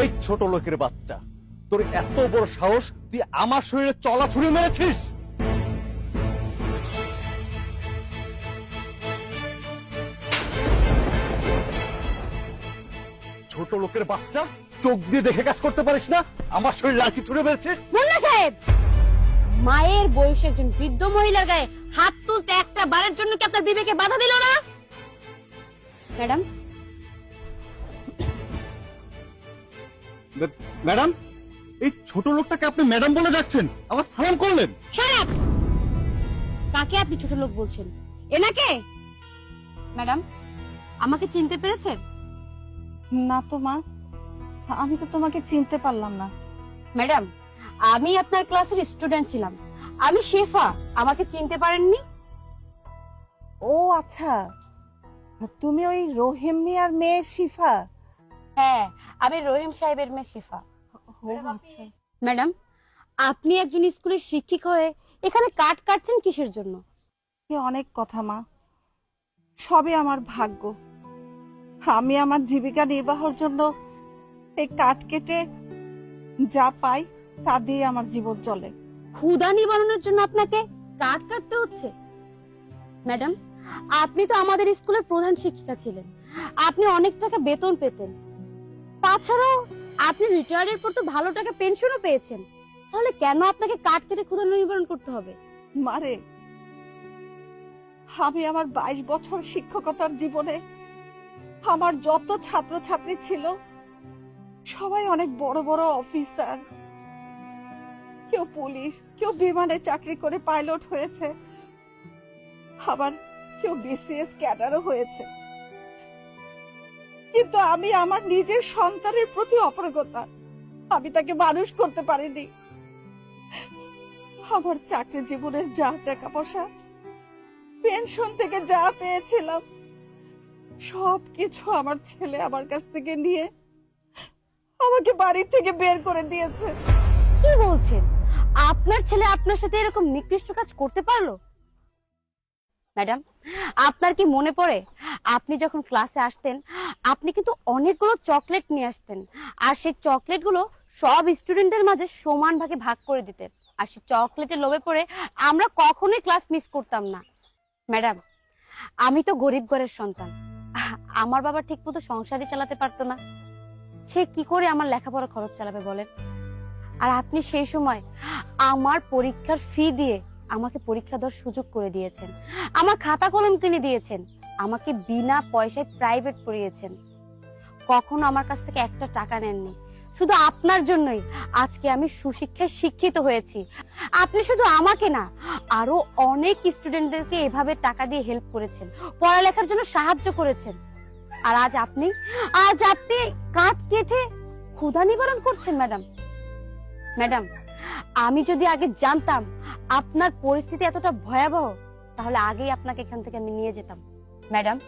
এই ছোট লোকের বাচ্চা, তোর এত বড় সাহস, তুই আমার শরীরে চলা ছুরি মেরেছিস? ছোট লোকের বাচ্চা, চোখ দিয়ে দেখে কাজ করতে পারিস না? আমার শরীর লাঠি ছুড়ে মেরেছে মুন্না সাহেব, মায়ের বয়সে একজন বৃদ্ধ মহিলার গায়ে হাত তুলতে একটা বারের জন্য কি আপনার বিবেকে বাধা দিল না? ম্যাডাম ম্যাডাম এই ছোট লোকটাকে আপনি ম্যাডাম বলে ডাকছেন। আবার সালাম করলেন। শারাপ কাকে আপনি ছোট লোক বলছেন? এনাকে? ম্যাডাম আমাকে চিনতে পেরেছেন? না তো মা আমি তো তোমাকে চিনতে পারলাম না। ম্যাডাম আমি আপনার ক্লাসের স্টুডেন্ট ছিলাম। আমি শেফা আমাকে চিনতে পারেননি? ও আচ্ছা তুমি ওই রহিম মিয়ার মেয়ে শিফা? হ্যাঁ আমি রহিম সাহেবের মেয়ে শেফা। আচ্ছা। ম্যাডাম আপনি একজন স্কুলের শিক্ষিক হয়ে এখানে কাট কাটছেন কিসের জন্য? এ অনেক কথা মা। সবই আমার ভাগ্য। আমি আমার জীবিকা নির্বাহের জন্য এই কাঠ কেটে যা পাই তা দিয়ে আমার জীবন চলে। ক্ষুদা নিবারণের জন্য আপনাকে কাট কাটতে হচ্ছে? ম্যাডাম আপনি তো আমাদের স্কুলের প্রধান শিক্ষিকা ছিলেন। আপনি অনেক টাকা বেতন পেতেন। তাছাড়াও আপনি রিটায়ারের পর তো ভালো টাকা পেনশনও পেয়েছেন। তাহলে কেন আপনাকে কাট কেটে ক্ষুদা নিবারণ করতে হবে? মারে, আমি আমার বাইশ বছর শিক্ষকতার জীবনে আমার যত ছাত্রছাত্রী ছিল, সবাই অনেক বড় বড় অফিসার। কেউ পুলিশ, কেউ বিমানে চাকরি করে পাইলট হয়েছে। আবার কেউ বিসিএস ক্যাডারও হয়েছে। কিন্তু আমি আমার নিজের সন্তানের প্রতি অপারগতা। আমি তাকে মানুষ করতে পারিনি। আমার চাকরি জীবনের যা টাকা পয়সা পেনশন থেকে যা পেয়েছিলাম সব কিছু আমার ছেলে আমার কাছ থেকে নিয়ে আমাকে বাড়ি থেকে বের করে দিয়েছে। কি বলছেন? আপনার ছেলে আপনার সাথে এরকম নিকৃষ্ট কাজ করতে পারল? ম্যাডাম, আপনার কি মনে পড়ে? আপনি যখন ক্লাসে আসতেন, আপনি কিন্তু অনেকগুলো চকলেট নিয়ে আসতেন। আর সেই চকলেটগুলো সব স্টুডেন্টদের মাঝে সমান ভাগে ভাগ করে দিতেন। আর সেই চকলেটের লোভে পড়ে আমরা কখনোই ক্লাস মিস করতাম না। ম্যাডাম, আমি তো গরিব ঘরের সন্তান। আমার বাবা ঠিক মতো সংসারই চালাতে পারতো না। সে কি করে আমার লেখাপড়া খরচ চালাবে বলেন? আর আপনি সেই সময় আমার পরীক্ষার ফি দিয়ে আমাকে পরীক্ষা দেওয়ার সুযোগ করে দিয়েছেন। আমার খাতা কলম কিনে দিয়েছেন। আমাকে বিনা পয়সায় প্রাইভেট পড়িয়েছেন। কখনো আমার কাছ থেকে একটা টাকা নেননি। শুধু আপনার জন্যই আজকে আমি সুশিক্ষায় শিক্ষিত হয়েছি। আপনি শুধু আমাকে না, আরও অনেক স্টুডেন্টদেরকে এভাবে টাকা দিয়ে হেল্প করেছেন। পড়ালেখার জন্য সাহায্য করেছেন। আর আজ আপনি আজ আপনি কাঠ কেটে ক্ষুধা নিবারণ করছেন ম্যাডাম ম্যাডাম আমি যদি আগে জানতাম আপনার পরিস্থিতি এতটা ভয়াবহ তাহলে আগেই আপনাকে এখান থেকে আমি নিয়ে যেতাম। ম্যাডাম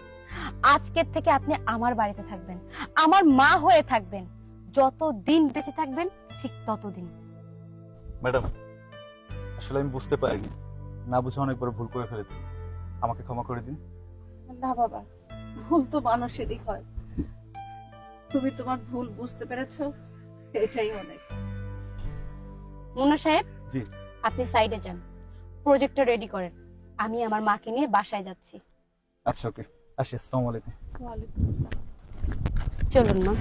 আজকের থেকে আপনি আমার বাড়িতে থাকবেন আমার মা হয়ে থাকবেন। যত দিন বেঁচে থাকবেন ঠিক ততদিন। ম্যাডাম আসলে আমি বুঝতে পারিনি। না বুঝে অনেক বড় ভুল করে ফেলেছি। আমাকে ক্ষমা করে দিন। না বাবা ভুল তো মানুষেরই হয়। তুমি তোমার ভুল বুঝতে পেরেছ এটাই অনেক। মুন্না সাহেব? জি। আপনি সাইডে যান। প্রজেক্টর রেডি করেন। আমি আমার মাকে নিয়ে বাসায় যাচ্ছি। আচ্ছা ওকে। আসি আসসালামু আলাইকুম। ওয়ালাইকুম আসসালাম। চলুন মা।